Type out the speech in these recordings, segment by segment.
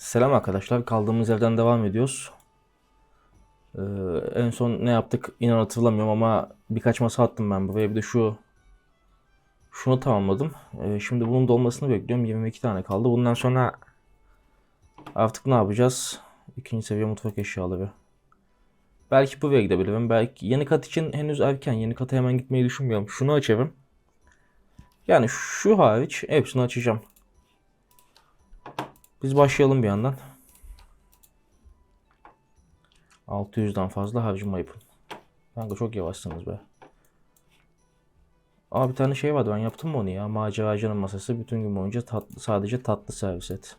Selam arkadaşlar. Kaldığımız yerden devam ediyoruz. Ee, en son ne yaptık inan hatırlamıyorum ama birkaç masa attım ben buraya. Bir de şu şunu tamamladım. Ee, şimdi bunun dolmasını bekliyorum. 22 tane kaldı. Bundan sonra artık ne yapacağız? İkinci seviye mutfak eşyaları. Belki buraya gidebilirim. Belki yeni kat için henüz erken. Yeni kata hemen gitmeyi düşünmüyorum. Şunu açarım. Yani şu hariç hepsini açacağım. Biz başlayalım bir yandan. 600'den fazla harcama yapın. Kanka çok yavaşsınız be. Aa bir tane şey vardı ben yaptım mı onu ya? Maceracının masası bütün gün boyunca tatlı, sadece tatlı servis et.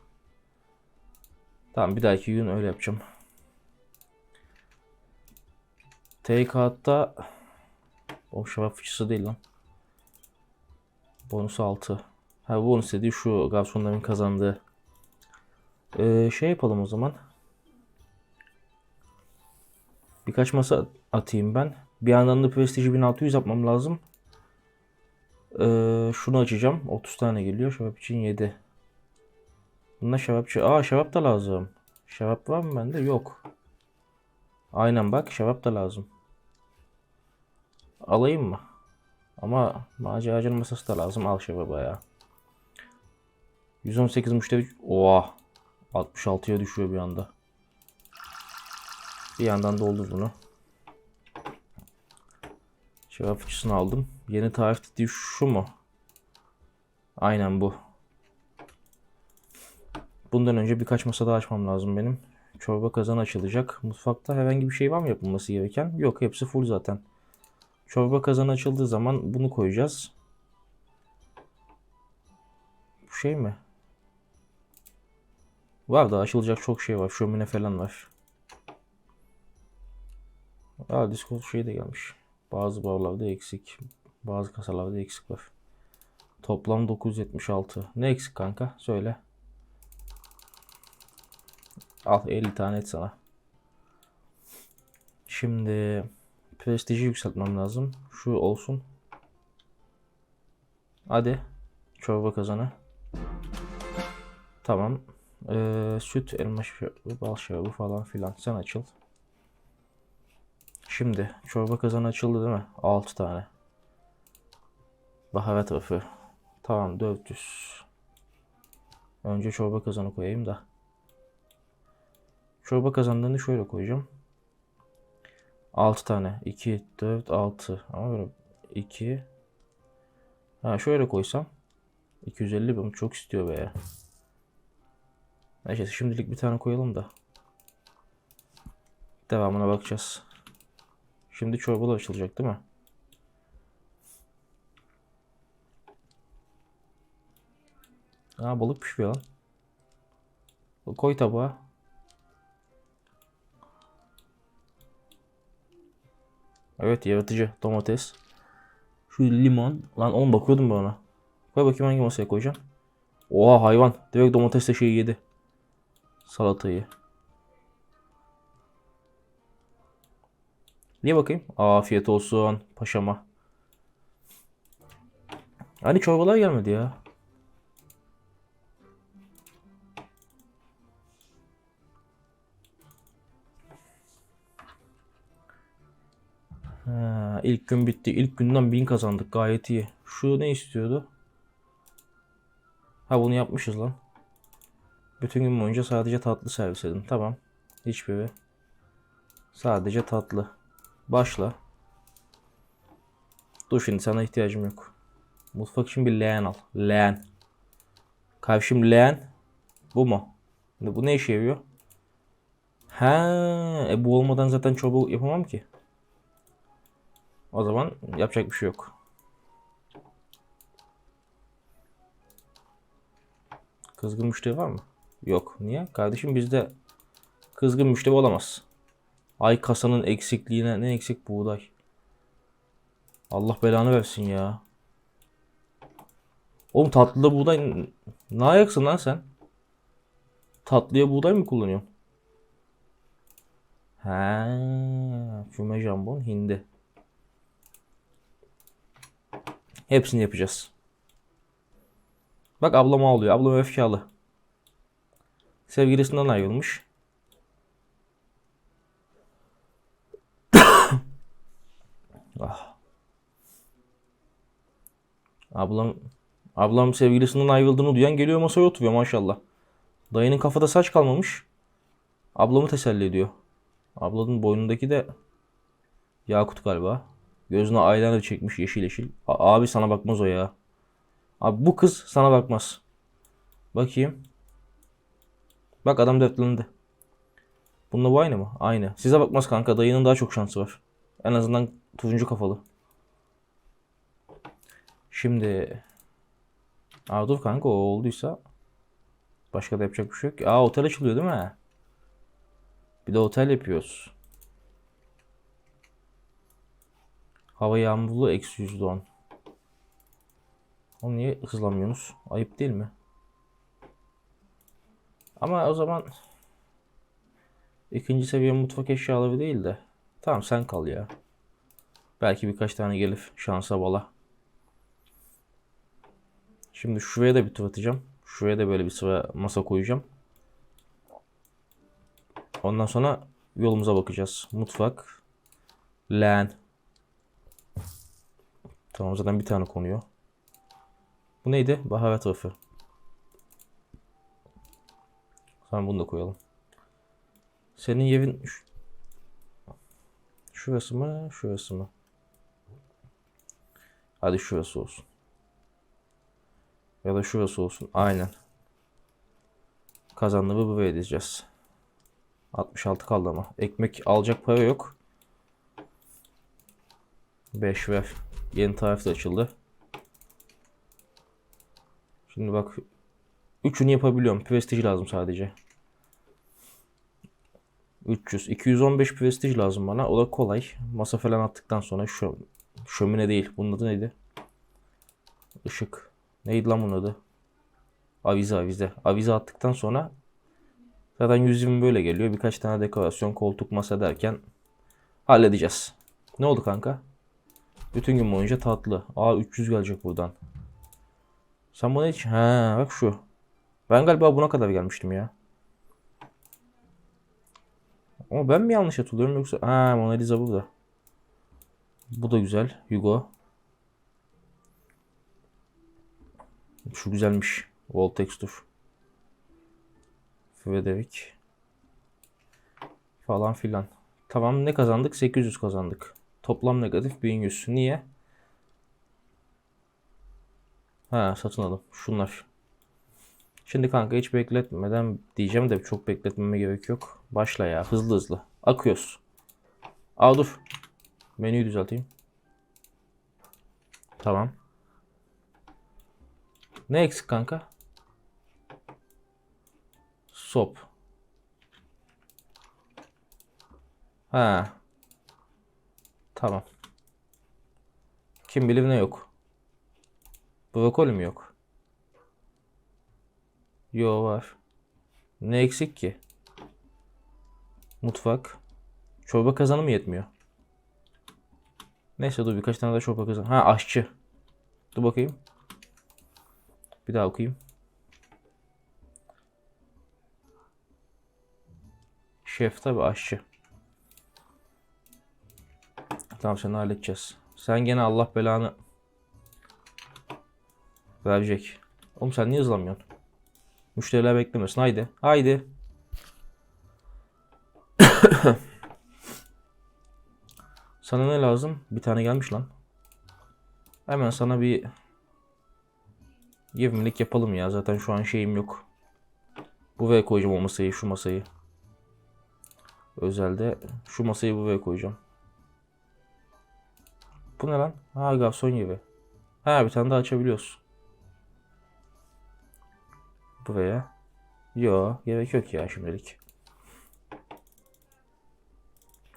Tamam bir dahaki gün öyle yapacağım. Take-out'ta o şarap fıçısı değil lan. Bonus 6. Ha bonus dediği şu garsonların kazandığı. Ee, şey yapalım o zaman. Birkaç masa atayım ben. Bir yandan da prestiji 1600 yapmam lazım. Ee, şunu açacağım. 30 tane geliyor. Şarap için 7. Bunda şarapçı. Aa şarap da lazım. Şarap var mı bende? Yok. Aynen bak şarap da lazım. Alayım mı? Ama maceracının masası da lazım. Al şarabı ya. 118 müşteri. Oha. 66'ya düşüyor bir anda. Bir yandan doldur bunu. Şarap fıçısını aldım. Yeni tarif dediği şu mu? Aynen bu. Bundan önce birkaç masa daha açmam lazım benim. Çorba kazanı açılacak. Mutfakta herhangi bir şey var mı yapılması gereken? Yok hepsi full zaten. Çorba kazanı açıldığı zaman bunu koyacağız. Bu şey mi? Var da açılacak çok şey var. Şömine falan var. Aa Discord şey de gelmiş. Bazı barlarda eksik. Bazı kasalarda eksik var. Toplam 976. Ne eksik kanka? Söyle. Al 50 tane et sana. Şimdi prestiji yükseltmem lazım. Şu olsun. Hadi. Çorba kazanı. Tamam. Ee, süt, elma şarabı, bal şarabı falan filan. Sen açıl. Şimdi çorba kazanı açıldı değil mi? 6 tane. Baharat tarafı. Tamam 400. Önce çorba kazanı koyayım da. Çorba kazanlarını şöyle koyacağım. 6 tane. 2, 4, 6. Ama böyle 2. Ha şöyle koysam. 250 bin çok istiyor be ya. Neyse şimdilik bir tane koyalım da. Devamına bakacağız. Şimdi çorbalar açılacak değil mi? Aa balık pişiyor lan. Koy tabağa. Evet yaratıcı domates. Şu limon. Lan oğlum bakıyordum ben ona. Koy bakayım hangi masaya koyacağım. Oha hayvan. Direkt domatesle şeyi yedi. Salatayı. Niye bakayım? Afiyet olsun paşama. Hani çorbalar gelmedi ya. Ha, ilk gün bitti. İlk günden 1000 kazandık. Gayet iyi. Şu ne istiyordu? Ha bunu yapmışız lan. Bütün gün boyunca sadece tatlı servis edin. Tamam. Hiçbiri. Sadece tatlı. Başla. Dur şimdi sana ihtiyacım yok. Mutfak için bir leğen al. Leğen. Karşım leğen. Bu mu? Bu ne işe yarıyor? Ha, e bu olmadan zaten çorba yapamam ki. O zaman yapacak bir şey yok. Kızgın müşteri var mı? Yok. Niye? Kardeşim bizde kızgın müşteri olamaz. Ay kasanın eksikliğine ne eksik buğday. Allah belanı versin ya. Oğlum tatlıda buğday ne ayaksın lan sen? Tatlıya buğday mı kullanıyorsun? He, füme jambon hindi. Hepsini yapacağız. Bak ablam ağlıyor. Ablam öfkalı. Sevgilisinden ayrılmış. ah. Ablam ablam sevgilisinden ayrıldığını duyan geliyor masaya oturuyor maşallah. Dayının kafada saç kalmamış. Ablamı teselli ediyor. Ablanın boynundaki de Yakut galiba. Gözüne eyeliner çekmiş yeşil yeşil. A- abi sana bakmaz o ya. Abi bu kız sana bakmaz. Bakayım. Bak adam dertlendi. Bununla bu aynı mı? Aynı. Size bakmaz kanka. Dayının daha çok şansı var. En azından turuncu kafalı. Şimdi Aa dur kanka o olduysa başka da yapacak bir şey yok. Aa otel açılıyor değil mi? Bir de otel yapıyoruz. Hava yağmurlu eksi yüzde on. Onu niye hızlanmıyorsunuz? Ayıp değil mi? Ama o zaman ikinci seviye mutfak eşyaları değil de tamam sen kal ya. Belki birkaç tane gelir şansa bala. Şimdi şuraya da bir tur atacağım. Şuraya da böyle bir sıra masa koyacağım. Ondan sonra yolumuza bakacağız. Mutfak. Lan. Tamam zaten bir tane konuyor. Bu neydi? Baharat rafı. Tamam bunu da koyalım. Senin şu- şurası mı? Şurası mı? Hadi şurası olsun. Ya da şurası olsun. Aynen. Kazandığımı buraya edeceğiz. 66 kaldı ama. Ekmek alacak para yok. 5 ver. Yeni tarif de açıldı. Şimdi bak. Üçünü yapabiliyorum. Prestij lazım sadece. 300. 215 prestij lazım bana. O da kolay. Masa falan attıktan sonra şu şömine değil. Bunun adı neydi? Işık. Neydi lan bunun adı? Avize avize. Avize attıktan sonra zaten 120 böyle geliyor. Birkaç tane dekorasyon, koltuk, masa derken halledeceğiz. Ne oldu kanka? Bütün gün boyunca tatlı. Aa 300 gelecek buradan. Sen buna hiç... Ha bak şu. Ben galiba buna kadar gelmiştim ya. Ama ben mi yanlış hatırlıyorum yoksa... Ha Mona Lisa burada. Bu da güzel. Hugo. Şu güzelmiş. Wall texture. Frederick. Falan filan. Tamam ne kazandık? 800 kazandık. Toplam negatif 1100. Niye? Ha satın alım. Şunlar. Şimdi kanka hiç bekletmeden diyeceğim de çok bekletmeme gerek yok. Başla ya hızlı hızlı. Akıyoruz. Aa dur. Menüyü düzelteyim. Tamam. Ne eksik kanka? Sop. Ha. Tamam. Kim bilir ne yok. Brokoli mi yok? Yo var. Ne eksik ki? Mutfak. Çorba kazanı mı yetmiyor? Neyse dur birkaç tane daha çorba kazanı. Ha aşçı. Dur bakayım. Bir daha okuyayım. Şef tabi aşçı. Tamam seni halledeceğiz. Sen gene Allah belanı verecek. Oğlum sen niye hızlanmıyorsun? Müşteriler beklemesin. Haydi. Haydi. sana ne lazım? Bir tane gelmiş lan. Hemen sana bir 20'lik yapalım ya. Zaten şu an şeyim yok. Buraya koyacağım o masayı, şu masayı. Özelde şu masayı buraya koyacağım. Bu ne lan? Ha garson yeri. Ha bir tane daha açabiliyoruz. Buraya. Yo gerek yok ya şimdilik.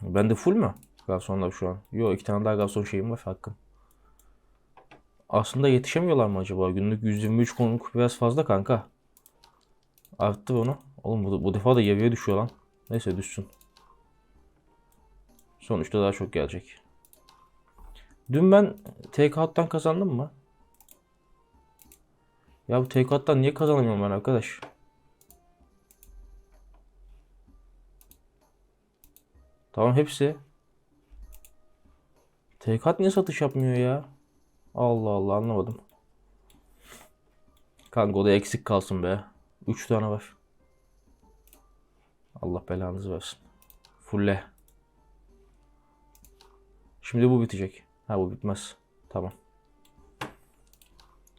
Ben de full mü? Garsonlar şu an. Yo iki tane daha garson şeyim var hakkım. Aslında yetişemiyorlar mı acaba? Günlük 123 konuk biraz fazla kanka. Arttı onu. Oğlum bu, bu defa da yarıya düşüyor lan. Neyse düşsün. Sonuçta daha çok gelecek. Dün ben take-out'tan kazandım mı? Ya bu tekattan niye kazanamıyorum ben arkadaş? Tamam hepsi. Tekat niye satış yapmıyor ya? Allah Allah anlamadım. Kanka da eksik kalsın be. 3 tane var. Allah belanızı versin. Fulle. Şimdi bu bitecek. Ha bu bitmez. Tamam.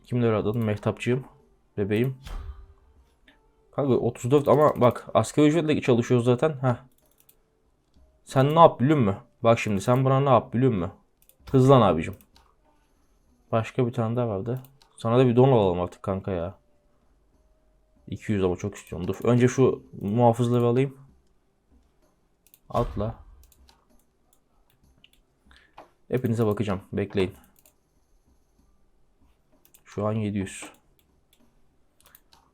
Kimleri aradın? Mehtapçığım. Bebeğim. Kanka 34 ama bak asgari ücretle çalışıyoruz zaten. Ha. Sen ne yap biliyor musun? Bak şimdi sen bana ne yap biliyor musun? Hızlan abicim. Başka bir tane daha vardı. Sana da bir don alalım artık kanka ya. 200 ama çok istiyorum. Dur. Önce şu muhafızları alayım. Atla. Hepinize bakacağım. Bekleyin. Şu an 700.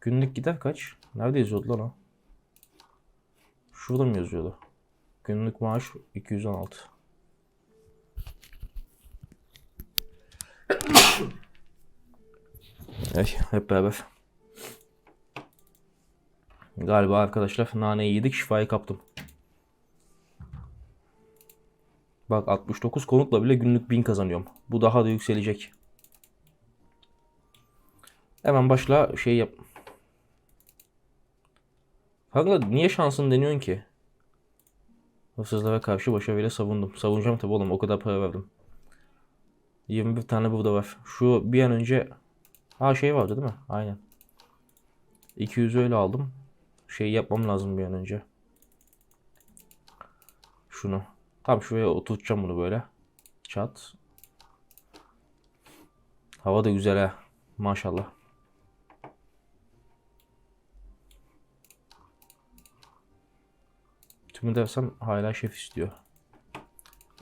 Günlük gider kaç? Nerede yazıyordu lan o? Şurada mı yazıyordu? Günlük maaş 216. Ay, hep beraber. Galiba arkadaşlar naneyi yedik şifayı kaptım. Bak 69 konutla bile günlük 1000 kazanıyorum. Bu daha da yükselecek. Hemen başla şey yap. Kanka niye şansın deniyorsun ki? Hırsızlara karşı başarıyla savundum. Savunacağım tabi oğlum o kadar para verdim. 21 tane burada var. Şu bir an önce... Ha şey vardı değil mi? Aynen. 200 öyle aldım. Şey yapmam lazım bir an önce. Şunu. Tam şuraya oturtacağım bunu böyle. Çat. Hava da güzel ha. Maşallah. Tümü dersem hala şef istiyor.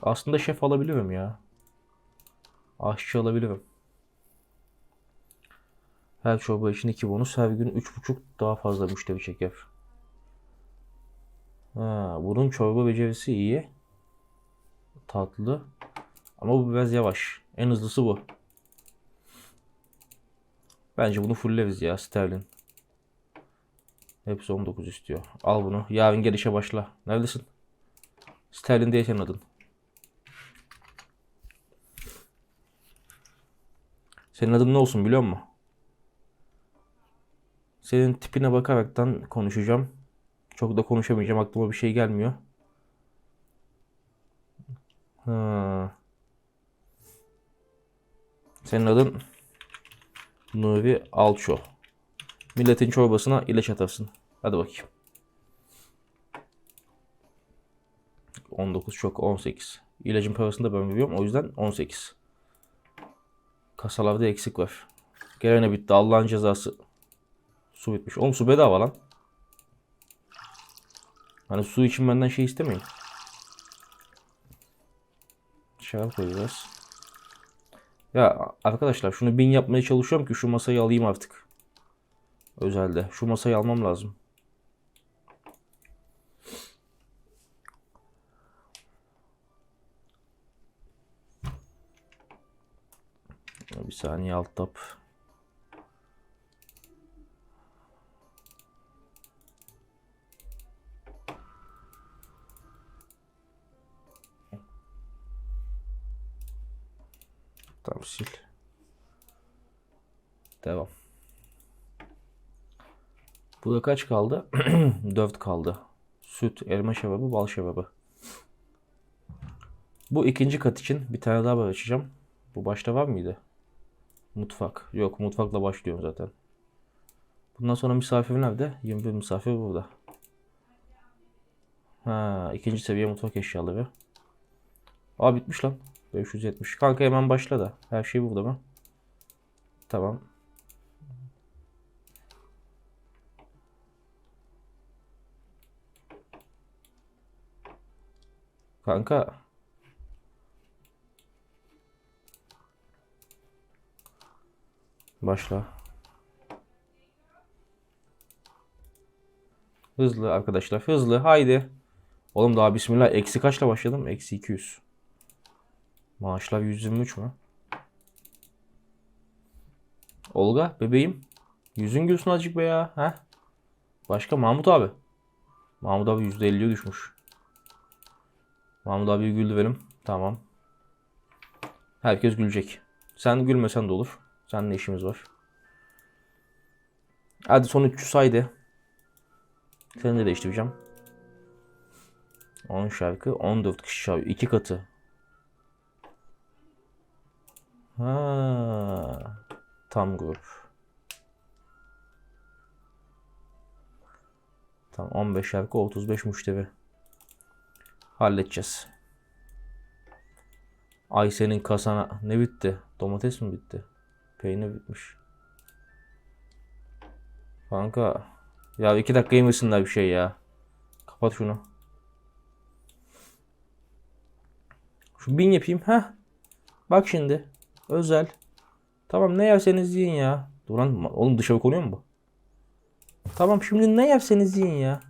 Aslında şef alabilirim ya. Aşçı alabilirim. Her çorba için 2 bonus. Her gün 3.5 daha fazla müşteri çeker. Ha, bunun çorba becerisi iyi. Tatlı. Ama bu biraz yavaş. En hızlısı bu. Bence bunu fulleriz ya Sterling. Hepsi 19 istiyor. Al bunu. Yarın gel işe başla. Neredesin? Sterling diye senin adın. Senin adın ne olsun biliyor musun? Senin tipine bakaraktan konuşacağım. Çok da konuşamayacağım. Aklıma bir şey gelmiyor. Ha. Senin adın Nuri Alço. Milletin çorbasına ilaç atarsın. Hadi bakayım. 19 çok 18. İlacın parasını da ben veriyorum. O yüzden 18. Kasalarda eksik var. Gelene bitti. Allah'ın cezası. Su bitmiş. Oğlum su bedava lan. Hani su için benden şey istemeyin. Şarap koyacağız. Ya arkadaşlar şunu bin yapmaya çalışıyorum ki şu masayı alayım artık. Özelde. Şu masayı almam lazım. Bir saniye alt tab. Tamam sil. Devam. Burada kaç kaldı? 4 kaldı. Süt, elma şebabı, bal şebabı. Bu ikinci kat için bir tane daha var açacağım. Bu başta var mıydı? Mutfak. Yok mutfakla başlıyorum zaten. Bundan sonra misafir nerede? 21 misafir burada. Ha, ikinci seviye mutfak eşyaları. Aa bitmiş lan. 570. Kanka hemen başla da. Her şey burada mı? Tamam. Kanka. Başla. Hızlı arkadaşlar. Hızlı. Haydi. Oğlum daha bismillah. Eksi kaçla başladım? Eksi 200. Maaşlar 123 mü? Olga bebeğim. Yüzün gülsün azıcık be ya. Heh. Başka Mahmut abi. Mahmut abi %50'ye düşmüş. Mahmut abi güldü benim. Tamam. Herkes gülecek. Sen gülmesen de olur. Seninle işimiz var. Hadi son 300 haydi. Seni de değiştireceğim. 10 şarkı, 14 kişi şarkı. 2 katı. Ha, tam grup. Tamam 15 şarkı, 35 müşteri. Halledeceğiz. Ay senin kasana ne bitti? Domates mi bitti? Peynir bitmiş. Kanka ya iki dakika yemesinler bir şey ya. Kapat şunu. Şu bin yapayım. ha. Bak şimdi. Özel. Tamam ne yerseniz yiyin ya. Dur lan oğlum dışarı konuyor mu bu? Tamam şimdi ne yerseniz yiyin ya.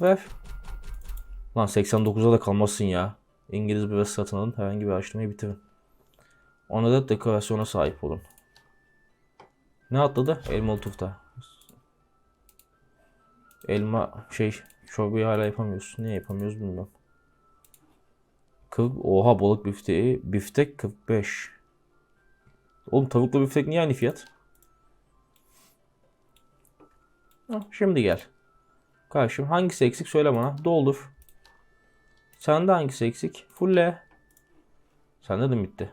Ver. Lan 89'a da kalmasın ya. İngiliz bir satın alın. Herhangi bir araştırmayı bitirin. Ona da dekorasyona sahip olun. Ne atladı? Elmalı tufta. Elma şey çorbayı hala yapamıyoruz. Niye yapamıyoruz bilmiyorum. 40, oha balık bifteği. Biftek 45. Oğlum tavuklu biftek niye aynı fiyat? Şimdi gel. Karşım hangisi eksik söyle bana. Doldur. Sende hangisi eksik? Fulle. Sende de bitti?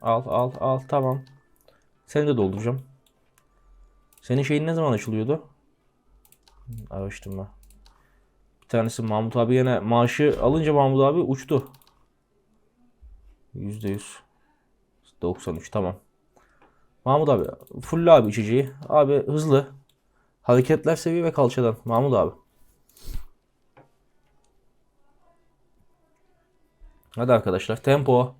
Al al al tamam. Seni de dolduracağım. Senin şeyin ne zaman açılıyordu? Araştırma. Bir tanesi Mahmut abi yine maaşı alınca Mahmut abi uçtu. %100. 93 tamam. Mahmut abi full abi içeceği. Abi hızlı. Hareketler seviye ve kalçadan. Mahmut abi. Hadi arkadaşlar tempo.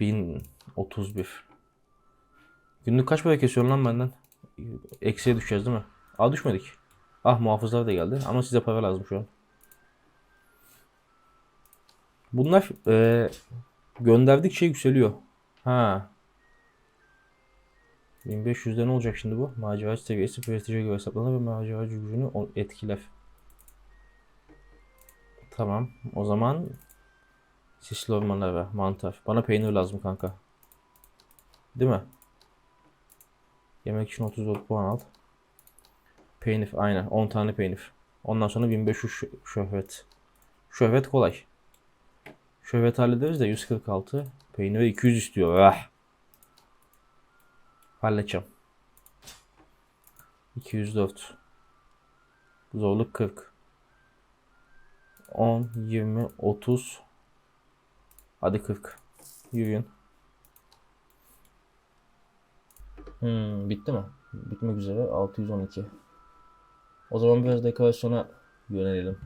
Bin otuz bir. Günlük kaç para kesiyorsun lan benden? Eksiye düşeceğiz değil mi? Aa düşmedik. Ah muhafızlar da geldi ama size para lazım şu an. Bunlar eee gönderdikçe yükseliyor. Ha. 1500'de ne olacak şimdi bu? Maceracı seviyesi prestije göre hesaplanır ve maceracı gücünü etkiler. Tamam. O zaman sisli ormanlar ve mantar. Bana peynir lazım kanka. Değil mi? Yemek için 34 puan al. Peynir aynen 10 tane peynir. Ondan sonra 1500 şö- şöhret. Şöhret kolay. Şöhret hallederiz de 146. Peyniri 200 istiyor. Ah. Halledeceğim. 204. Zorluk 40. 10, 20, 30. Hadi 40. Yürüyün. Hmm, bitti mi? Bitmek üzere 612. O zaman biraz dekorasyona yönelelim.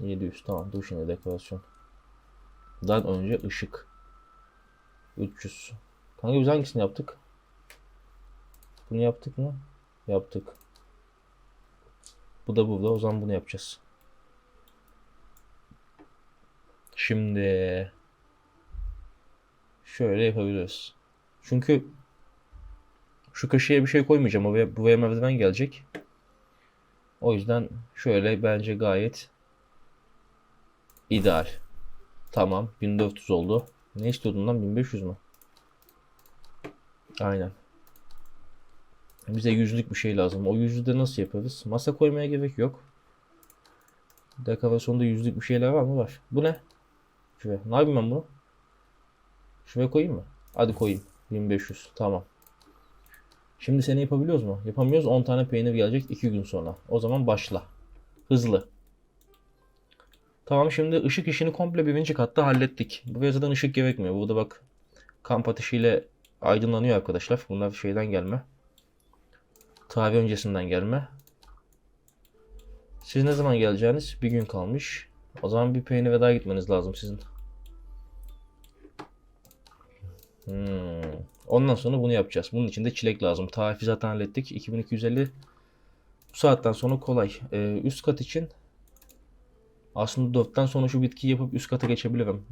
700 tamam dur şimdi dekorasyon. Daha önce ışık. 300. Kanka biz hangisini yaptık? Bunu yaptık mı? Yaptık. Bu da burada. O zaman bunu yapacağız. Şimdi şöyle yapabiliriz. Çünkü şu köşeye bir şey koymayacağım. Buraya, buraya merdiven gelecek. O yüzden şöyle bence gayet ideal. Tamam. 1400 oldu. Ne istiyordun lan? 1500 mü? Aynen. Bize yüzlük bir şey lazım. O yüzlüğü de nasıl yaparız? Masa koymaya gerek yok. Dekorasyonda yüzlük bir şeyler var mı? Var. Bu ne? Şuraya. Ne yapayım ben bunu? Şuraya koyayım mı? Hadi koyayım. 1500. Tamam. Şimdi seni yapabiliyoruz mu? Yapamıyoruz. 10 tane peynir gelecek 2 gün sonra. O zaman başla. Hızlı. Tamam şimdi ışık işini komple birinci katta hallettik. Buraya zaten ışık gerekmiyor. Burada bak kamp ateşiyle aydınlanıyor arkadaşlar. Bunlar şeyden gelme. Tarih öncesinden gelme. Siz ne zaman geleceğiniz? Bir gün kalmış. O zaman bir peynir veda gitmeniz lazım sizin. Hmm. Ondan sonra bunu yapacağız. Bunun için de çilek lazım. Tarifi zaten hallettik. 2250 bu saatten sonra kolay. Ee, üst kat için aslında 4'ten sonra şu bitkiyi yapıp üst kata geçebilirim.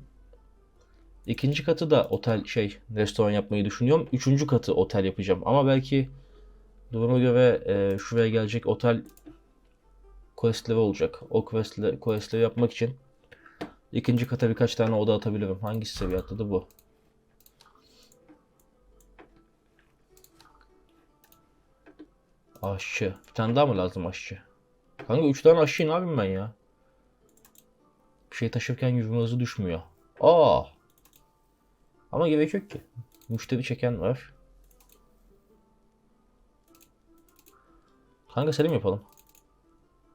İkinci katı da otel şey restoran yapmayı düşünüyorum. Üçüncü katı otel yapacağım. Ama belki duruma göre e, şuraya gelecek otel questleri olacak. O questleri, questleri yapmak için ikinci kata birkaç tane oda atabilirim. Hangisi seviye atladı bu? Aşçı. Bir tane daha mı lazım aşçı? Kanka 3 tane aşçıyı ne yapayım ben ya? Bir şey taşırken yürüme hızı düşmüyor. Aa. Ama gerek yok ki. Müşteri çeken var. Kanka seni mi yapalım?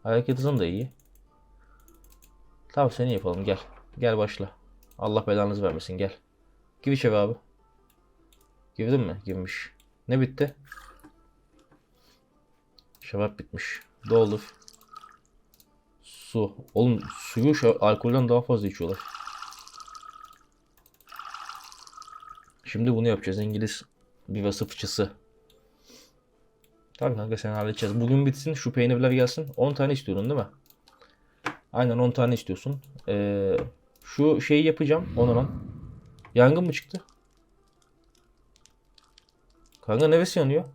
Hareket hızın da iyi. Tamam seni yapalım gel. Gel başla. Allah belanızı vermesin gel. Gir içeri abi. Girdin mi? Girmiş. Ne bitti? Şarap bitmiş. Doldur. Su. Oğlum suyu alkolden daha fazla içiyorlar. Şimdi bunu yapacağız. İngiliz bivası fıçısı. Tamam kanka sen halledeceğiz. Bugün bitsin şu peynirler gelsin. 10 tane istiyorsun değil mi? Aynen 10 tane istiyorsun. Ee, şu şeyi yapacağım. Onu lan. Yangın mı çıktı? Kanka neresi yanıyor?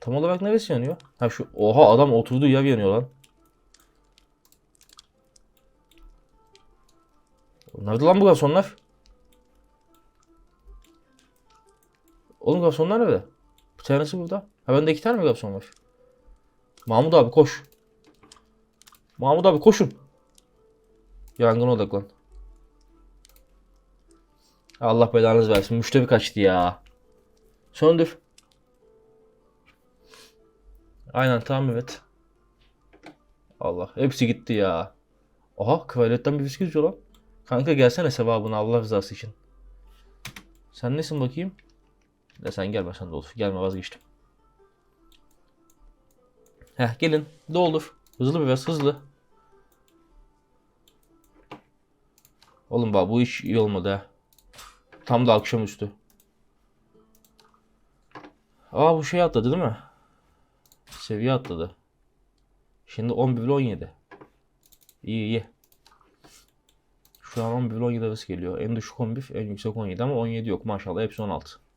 Tam olarak neresi yanıyor? Ha şu oha adam oturduğu yer yanıyor lan. Nerede lan bu garsonlar? Oğlum garsonlar nerede? Bir tanesi burada. Ha bende iki tane mi garson var? Mahmut abi koş. Mahmut abi koşun. Yangına odaklan. Allah belanızı versin. Müşteri kaçtı ya. Söndür. Aynen tamam evet. Allah hepsi gitti ya. Aha kraliyetten bir viski lan. Kanka gelsene sevabını Allah rızası için. Sen nesin bakayım? De sen gelme sen de olur. Gelme vazgeçtim. Heh gelin doldur. Hızlı biraz hızlı. Oğlum bak bu iş iyi olmadı ha. Tam da akşamüstü. Aa bu şey atladı değil mi? Seviye atladı. Şimdi 11 ile 17. İyi iyi. Şu an 11 ile 17 arası geliyor. En düşük 11, en yüksek 17 ama 17 yok maşallah hepsi 16.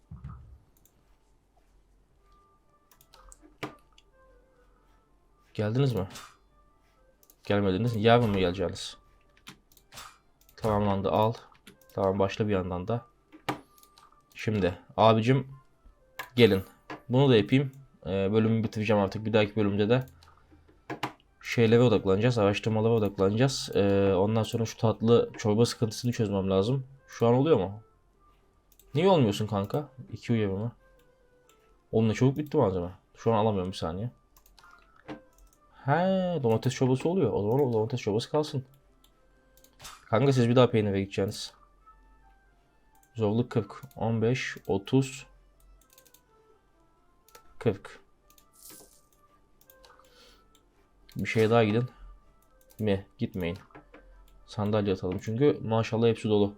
Geldiniz mi? Gelmediniz. Yarın mı geleceksiniz? Tamamlandı al. Tamam başla bir yandan da. Şimdi abicim gelin. Bunu da yapayım. Ee, bölümü bitireceğim artık. Bir dahaki bölümde de şeylere odaklanacağız. Araştırmalara odaklanacağız. Ee, ondan sonra şu tatlı çorba sıkıntısını çözmem lazım. Şu an oluyor mu? Niye olmuyorsun kanka? İki uyarı mı? Oğlum ne çabuk bitti malzeme. Şu an alamıyorum bir saniye. He, domates çorbası oluyor. O zaman o domates çorbası kalsın. Kanka siz bir daha peynire gideceksiniz. Zorluk 40, 15, 30, 40. Bir şey daha gidin. Mi? Gitmeyin. Sandalye atalım çünkü maşallah hepsi dolu.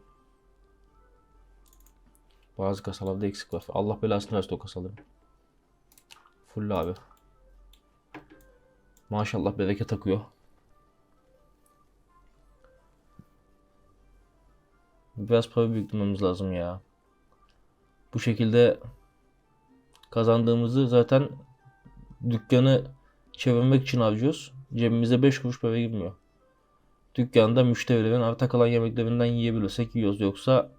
Bazı kasalarda eksik var. Allah belasını versin o kasaların. Full abi. Maşallah bereket akıyor. Biraz para biriktirmemiz lazım ya. Bu şekilde kazandığımızı zaten dükkanı çevirmek için harcıyoruz. Cebimize 5 kuruş para girmiyor. Dükkanda müşterilerin arta kalan yemeklerinden yiyebilirsek yiyoruz. Yoksa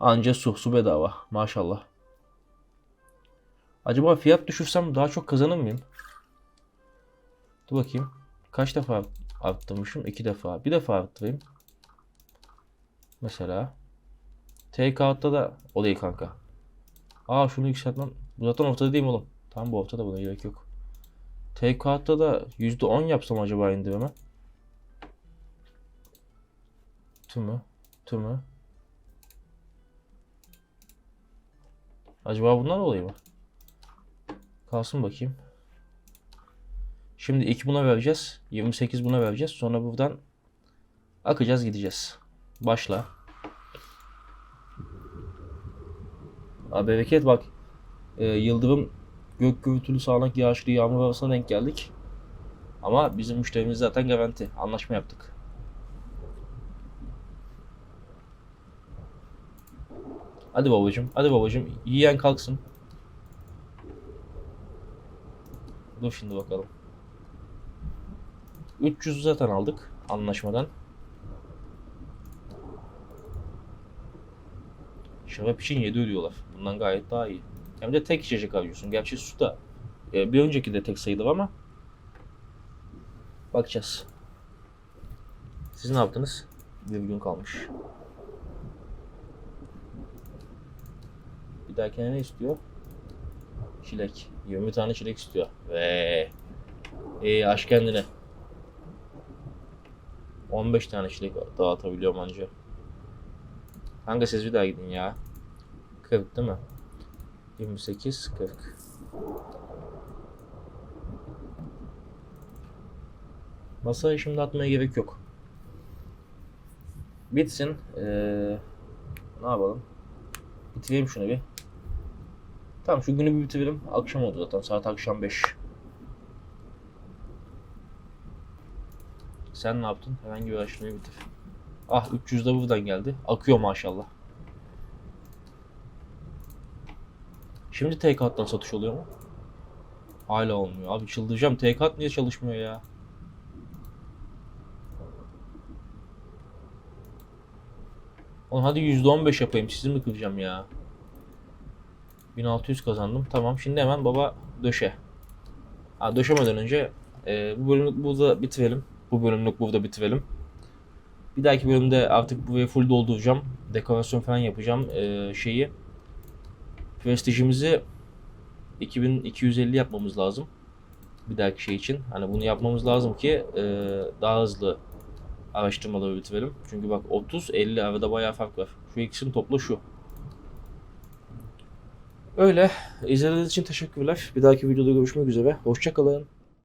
anca su, su bedava. Maşallah. Acaba fiyat düşürsem daha çok kazanır mıyım? Dur bakayım. Kaç defa arttırmışım? İki defa. Bir defa arttırayım. Mesela. Take-out'ta da o değil kanka. Aa şunu yükseltmem. Bu zaten ortada değil mi oğlum? Tamam bu ortada buna gerek yok. Take-out'ta da %10 yapsam acaba indirime? Tümü. Tümü. Acaba bundan dolayı mı? Kalsın bakayım. Şimdi 2 buna böleceğiz. 28 buna böleceğiz. Sonra buradan akacağız gideceğiz. Başla. Abi bereket bak. E, yıldırım gök gürültülü sağanak yağışlı yağmur arasına denk geldik. Ama bizim müşterimiz zaten garanti. Anlaşma yaptık. Hadi babacım, hadi babacım. Yiyen kalksın. Dur şimdi bakalım. 300 zaten aldık anlaşmadan. Şarap için 7 ödüyorlar. Bundan gayet daha iyi. Hem de tek içecek harcıyorsun. Gerçi su da e, bir önceki de tek sayılır ama bakacağız. Siz ne yaptınız? Bir gün kalmış. Bir dahakine ne istiyor? Çilek. 20 tane çilek istiyor. Ve iyi aç kendine. 15 tane çilek dağıtabiliyorum anca. Kanka siz bir daha gidin ya. 40 değil mi? 28, 40. Masaya şimdi atmaya gerek yok. Bitsin. Ee, ne yapalım? Bitireyim şunu bir. Tamam şu günü bir bitirelim. Akşam oldu zaten. Saat akşam 5. Sen ne yaptın? Herhangi bir araştırmayı bitir. Ah 300 de buradan geldi. Akıyor maşallah. Şimdi TK'dan satış oluyor mu? Hala olmuyor. Abi çıldıracağım. TK niye çalışmıyor ya? Oğlum hadi %15 yapayım. Sizi mi kıracağım ya? 1600 kazandım. Tamam. Şimdi hemen baba döşe. Ha, döşemeden önce e, bu bölümlük burada bitirelim. Bu bölümlük burada bitirelim. Bir dahaki bölümde artık burayı full dolduracağım. Dekorasyon falan yapacağım. E, şeyi prestijimizi 2250 yapmamız lazım. Bir dahaki şey için. Hani bunu yapmamız lazım ki e, daha hızlı araştırmaları bitirelim. Çünkü bak 30 50 arada bayağı fark var. Şu ikisinin toplu şu. Öyle. İzlediğiniz için teşekkürler. Bir dahaki videoda görüşmek üzere. Hoşçakalın.